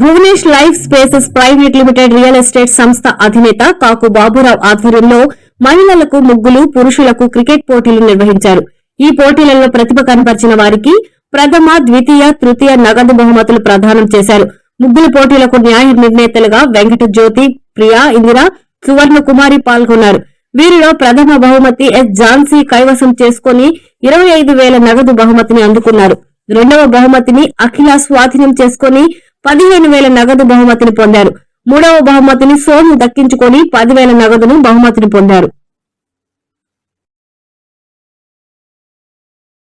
Bhuvanesh life spaces private limited real estate సంస్థ అధినేత కాకు బాబురావు ఆధ్వర్యంలో మహిళలకు ముగ్గులు పురుషులకు క్రికెట్ పోటీలు నిర్వహించారు. ఈ పోటీలలో ప్రతిభ కనపరిచిన వారికి ప్రథమ ద్వితీయ తృతీయ నగదు బహుమతులు ప్రదానం చేశారు. ముగ్గుల పోటీలకు న్యాయ నిర్ణేతలుగా వెంకట జ్యోతి ప్రియా ఇందిర సువర్ణ కుమారి పాల్గొన్నారు. వీరిలో ప్రథమ బహుమతి ఎస్. ఝాన్సీ కైవసం చేసుకుని ఇరవై ఐదు వేల నగదు బహుమతిని అందుకున్నారు. రెండవ బహుమతిని అఖిల స్వాధీనం చేసుకుని పదిహేను వేల నగదు బహుమతిని పొందారు. మూడవ బహుమతిని సోము దక్కించుకొని పదివేల నగదును బహుమతిని పొందారు.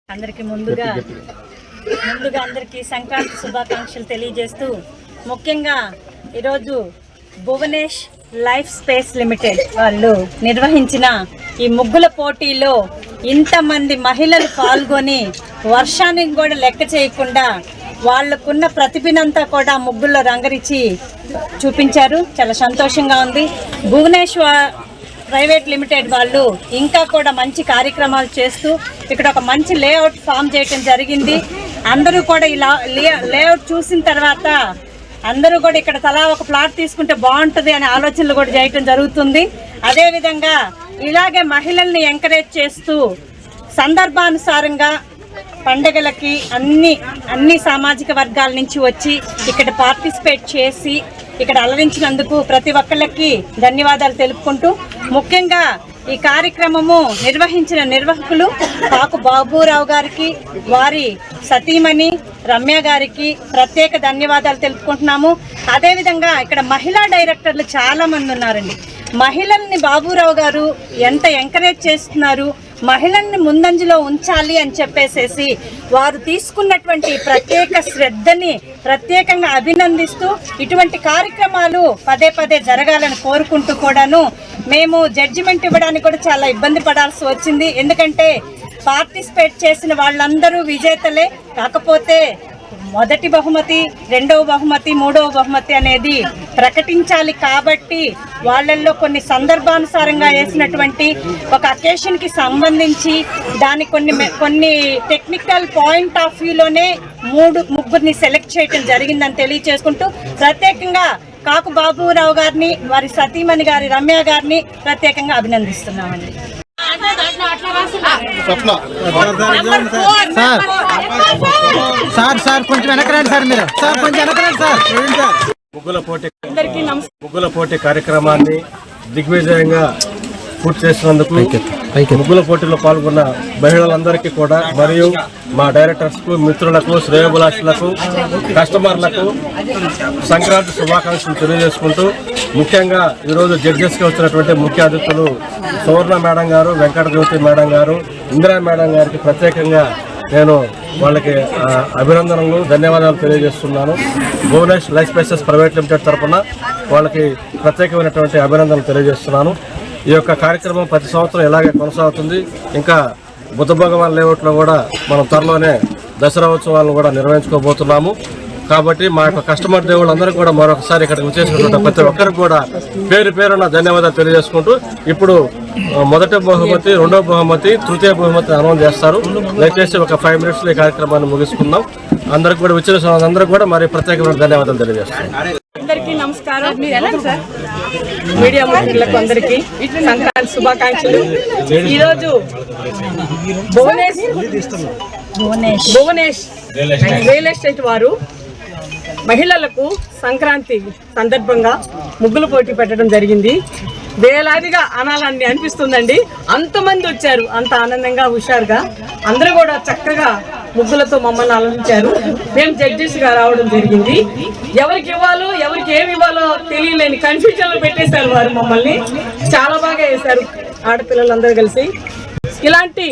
అందరికి ముందుగా ముందుగా అందరికీ సంక్రాంతి శుభాకాంక్షలు తెలియజేస్తూ ముఖ్యంగా ఈరోజు భువనేష్ లైఫ్ స్పేస్ లిమిటెడ్ వాళ్ళు నిర్వహించిన ఈ ముగ్గుల పోటీలో ఇంతమంది మహిళలు పాల్గొని వర్షానికి కూడా లెక్క చేయకుండా వాళ్ళకున్న ప్రతిభనంతా కూడా ముగ్గుల్లో రంగరించి చూపించారు. చాలా సంతోషంగా ఉంది. భువనేశ్వర్ ప్రైవేట్ లిమిటెడ్ వాళ్ళు ఇంకా కూడా మంచి కార్యక్రమాలు చేస్తూ ఇక్కడ ఒక మంచి లేఅవుట్ ఫామ్ చేయటం జరిగింది. అందరూ కూడా ఇలా లేఅవుట్ చూసిన తర్వాత అందరూ కూడా ఇక్కడ తలా ఒక ప్లాట్ తీసుకుంటే బాగుంటుంది అనే ఆలోచనలు కూడా చేయటం జరుగుతుంది. అదేవిధంగా ఇలాగే మహిళల్ని ఎంకరేజ్ చేస్తూ సందర్భానుసారంగా పండగలకి అన్ని అన్ని సామాజిక వర్గాల నుంచి వచ్చి ఇక్కడ పార్టిసిపేట్ చేసి ఇక్కడ అలరించినందుకు ప్రతి ఒక్కళ్ళకి ధన్యవాదాలు తెలుపుకుంటూ ముఖ్యంగా ఈ కార్యక్రమము నిర్వహించిన నిర్వాహకులు కాకు బాబురావు గారికి వారి సతీమణి రమ్య గారికి ప్రత్యేక ధన్యవాదాలు తెలుపుకుంటున్నాము. అదేవిధంగా ఇక్కడ మహిళా డైరెక్టర్లు చాలా మంది ఉన్నారండి. మహిళల్ని బాబురావు గారు ఎంత ఎంకరేజ్ చేస్తున్నారు మహిళల్ని ముందంజలో ఉంచాలి అని చెప్పేసేసి వారు తీసుకున్నటువంటి ప్రత్యేక శ్రద్ధని ప్రత్యేకంగా అభినందిస్తూ ఇటువంటి కార్యక్రమాలు పదే పదే జరగాలని కోరుకుంటూ కూడాను మేము జడ్జిమెంట్ ఇవ్వడానికి కూడా చాలా ఇబ్బంది పడాల్సి వచ్చింది. ఎందుకంటే పార్టిసిపేట్ చేసిన వాళ్ళందరూ విజేతలే. కాకపోతే మొదటి బహుమతి రెండవ బహుమతి మూడవ బహుమతి అనేది ప్రకటించాలి కాబట్టి వాళ్ళల్లో కొన్ని సందర్భానుసారంగా వేసినటువంటి ఒక అకేషన్కి సంబంధించి దాని కొన్ని కొన్ని టెక్నికల్ పాయింట్ ఆఫ్ వ్యూలోనే మూడు ముగ్గురిని సెలెక్ట్ చేయటం జరిగిందని తెలియచేసుకుంటూ ప్రత్యేకంగా కాకు బాబురావు గారిని వారి సతీమణి గారి రమ్య గారిని ప్రత్యేకంగా అభినందిస్తున్నామండి. సార్. సార్ సార్ కొంచెం వెనక రండి సార్ మీరు. సార్ కొంచెం వెనక రండి సార్. ముగ్గుల పోటీ ముగ్గుల పోటీ కార్యక్రమాన్ని దిగ్విజయంగా పూర్తి చేసినందుకు ముగ్గుల పోటీలో పాల్గొన్న మహిళలందరికీ కూడా మరియు మా డైరెక్టర్స్కు మిత్రులకు శ్రేయోభిలాషులకు కస్టమర్లకు సంక్రాంతి శుభాకాంక్షలు తెలియజేసుకుంటూ ముఖ్యంగా ఈరోజు జడ్జెస్గా వచ్చినటువంటి ముఖ్య అతిథులు సువర్ణ మేడం గారు వెంకట జ్యోతి మేడం గారు ఇందిరా మేడం గారికి ప్రత్యేకంగా నేను వాళ్ళకి అభినందనలు ధన్యవాదాలు తెలియజేస్తున్నాను. Bhuvanesh life spaces private limited తరఫున వాళ్ళకి ప్రత్యేకమైనటువంటి అభినందనలు తెలియజేస్తున్నాను. ఈ యొక్క కార్యక్రమం ప్రతి సంవత్సరం ఇలాగే కొనసాగుతుంది? ఇంకా బుద్ధ భగవాన్ లేఅవుట్లో కూడా మనం త్వరలోనే దసరా ఉత్సవాలను కూడా నిర్వహించుకోబోతున్నాము. కాబట్టి మా యొక్క కస్టమర్ దేవుళ్ళందరూ కూడా మరొకసారి ఇక్కడికి వచ్చేసినటువంటి ప్రతి ఒక్కరికి కూడా పేరు పేరున ధన్యవాదాలు తెలియజేసుకుంటూ ఇప్పుడు మొదటి బహుమతి రెండో బహుమతి తృతీయ బహుమతి అనౌన్స్ చేస్తారు. దయచేసి ఒక ఫైవ్ మినిట్స్ ఈ కార్యక్రమాన్ని ముగించుకుందాం. అందరికి కూడా వచ్చిన అందరికీ కూడా మరి ప్రత్యేకమైన ధన్యవాదాలు తెలియజేస్తున్నాం అందరికీ నమస్కారం. మీడియా మిత్రులకు అందరికీ సంక్రాంతి శుభాకాంక్షలు. ఈరోజు భువనేష్ భువనేష్ రియల్ ఎస్టేట్ వారు మహిళలకు సంక్రాంతి సందర్భంగా ముగ్గులు పోటీ పెట్టడం జరిగింది. వేలాదిగా అనాలని అనిపిస్తుందండి. అంతమంది వచ్చారు. అంత ఆనందంగా హుషారుగా. అందరూ కూడా చక్కగా ముగ్గులతో మమ్మల్ని అలరించారు మేము జడ్జెస్గా రావడం జరిగింది. ఎవరికి ఇవ్వాలో ఎవరికి ఏమి ఇవ్వాలో తెలియలేని కన్ఫ్యూజన్లో పెట్టేశారు వారు మమ్మల్ని. చాలా బాగా వేశారు ఆడపిల్లలందరూ కలిసి. ఇలాంటి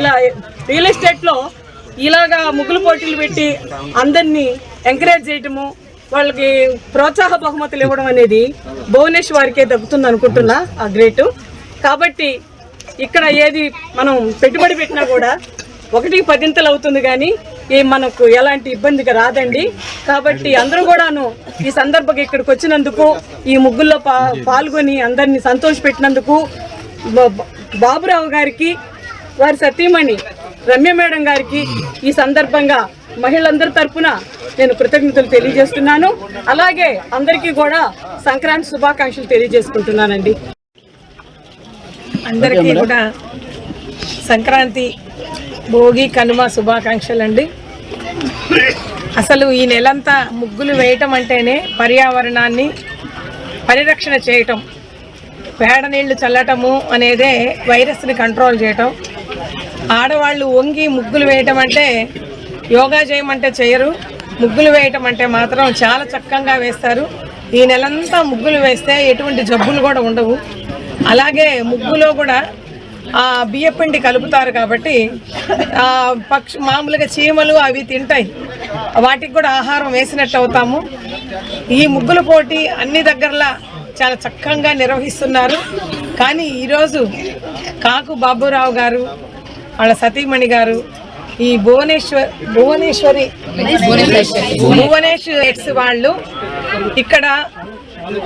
ఇలా రియల్ ఎస్టేట్లో ఇలాగా ముగ్గులు పోటీలు పెట్టి అందరినీ ఎంకరేజ్ చేయటము వాళ్ళకి ప్రోత్సాహ బహుమతులు ఇవ్వడం అనేది భువనేశ్వర్ వారికే దక్కుతుంది అనుకుంటున్నా ఆ గ్రేట్. కాబట్టి ఇక్కడ ఏది మనం పెట్టుబడి పెట్టినా కూడా ఒకటికి పదింతలు అవుతుంది కానీ ఈ మనకు ఎలాంటి ఇబ్బందిగా రాదండి. కాబట్టి అందరూ కూడాను ఈ సందర్భంగా ఇక్కడికి వచ్చినందుకు ఈ ముగ్గుల్లో పా పాల్గొని అందరినీ సంతోషపెట్టినందుకు పెట్టినందుకు బాబురావు గారికి వారి సతీమణి రమ్య మేడం గారికి ఈ సందర్భంగా మహిళలందరి తరపున నేను కృతజ్ఞతలు తెలియజేస్తున్నాను. అలాగే అందరికీ కూడా సంక్రాంతి శుభాకాంక్షలు తెలియజేసుకుంటున్నానండి. అందరికీ కూడా సంక్రాంతి భోగి కనుమ శుభాకాంక్షలు అండి అసలు ఈ నెలంతా ముగ్గులు వేయటం అంటేనే పర్యావరణాన్ని పరిరక్షణ చేయటం పేడ నీళ్ళు చల్లటము అనేదే వైరస్ని కంట్రోల్ చేయటం. ఆడవాళ్ళు వంగి ముగ్గులు వేయటం అంటే యోగా చేయమంటే చేయరు. ముగ్గులు వేయటం అంటే మాత్రం చాలా చక్కగా వేస్తారు. ఈ నెలంతా ముగ్గులు వేస్తే ఎటువంటి జబ్బులు కూడా ఉండవు. అలాగే ముగ్గులో కూడా ఆ బియ్యపిండి కలుపుతారు కాబట్టి పక్షి మామూలుగా చీమలు అవి తింటాయి. వాటికి కూడా ఆహారం వేసినట్టు అవుతాము. ఈ ముగ్గుల పోటీ అన్ని దగ్గరలా చాలా చక్కగా నిర్వహిస్తున్నారు. కానీ ఈరోజు కాకు బాబురావు గారు వాళ్ళ సతీమణి గారు ఈ భువనేశ్వర్ భువనేశ్వరి భువనేశ్వర్ ఎక్స్ వాళ్ళు ఇక్కడ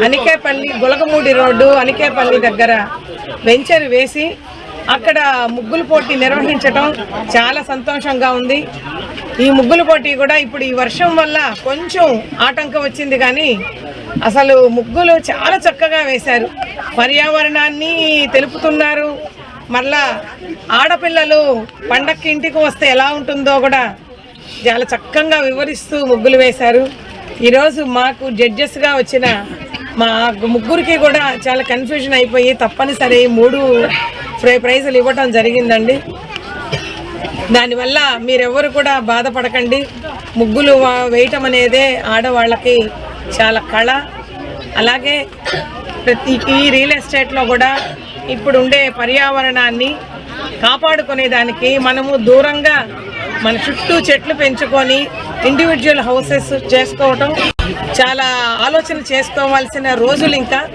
అనికేపల్లి గులకమూడి రోడ్డు అనికేపల్లి దగ్గర వెంచర్ వేసి అక్కడ ముగ్గుల పోటీ నిర్వహించడం చాలా సంతోషంగా ఉంది. ఈ ముగ్గుల పోటీ కూడా ఇప్పుడు ఈ వర్షం వల్ల కొంచెం ఆటంకం వచ్చింది కానీ అసలు ముగ్గులు చాలా చక్కగా వేశారు. పర్యావరణాన్ని తెలుపుతున్నారు. మళ్ళా ఆడపిల్లలు పండక్కి ఇంటికి వస్తే ఎలా ఉంటుందో కూడా చాలా చక్కగా వివరిస్తూ ముగ్గులు వేశారు. ఈరోజు మాకు జడ్జెస్గా వచ్చిన మా ముగ్గురికి కూడా చాలా కన్ఫ్యూజన్ అయిపోయి తప్పనిసరి మూడు ఫ్రై ప్రైజులు ఇవ్వటం జరిగిందండి. దానివల్ల మీరెవరు కూడా బాధపడకండి. ముగ్గులు వా- వేయటం అనేదే ఆడవాళ్ళకి చాలా కళ. అలాగే ప్రతి ఈ రియల్ ఎస్టేట్లో కూడా ఇప్పుడు ఉండే పర్యావరణాన్ని కాపాడుకునే దానికి మనము దూరంగా మన చుట్టూ చెట్లు పెంచుకొని ఇండివిజువల్ హౌసెస్ చేసుకోవటం చాలా ఆలోచన చేసుకోవాల్సిన రోజులు ఇంకా.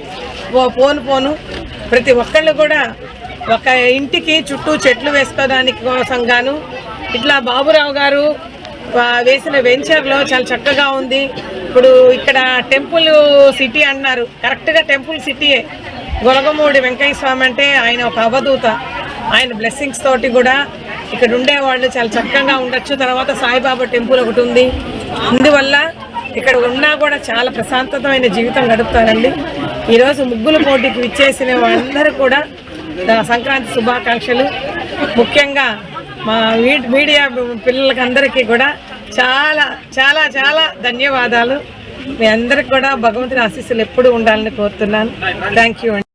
ఓ- పోను పోను. ప్రతి ఒక్కళ్ళు కూడా ఒక ఇంటికి చుట్టూ చెట్లు వేసుకోవడానికి కోసం గాను ఇట్లా బాబురావు గారు వేసిన వెంచర్లో చాలా చక్కగా ఉంది. ఇప్పుడు ఇక్కడ టెంపుల్ సిటీ అన్నారు. కరెక్ట్గా టెంపుల్ సిటీయే. గొలగమూడి వెంకయ్య స్వామి అంటే ఆయన ఒక అవధూత. ఆయన బ్లెస్సింగ్స్ తోటి కూడా ఇక్కడ ఉండేవాళ్ళు చాలా చక్కగా ఉండొచ్చు. తర్వాత సాయిబాబా టెంపుల్ ఒకటి ఉంది. అందువల్ల ఇక్కడ ఉన్నా కూడా చాలా ప్రశాంతమైన జీవితం గడుపుతారండి. ఈరోజు ముగ్గుల పోటీకి విచ్చేసిన వాళ్ళందరూ కూడా సంక్రాంతి శుభాకాంక్షలు. ముఖ్యంగా మా మీడియా పిల్లలకి అందరికీ కూడా చాలా చాలా చాలా ధన్యవాదాలు. మీ అందరికి కూడా భగవంతుని ఆశీస్సులు ఎప్పుడు ఉండాలని కోరుతున్నాను. Thank you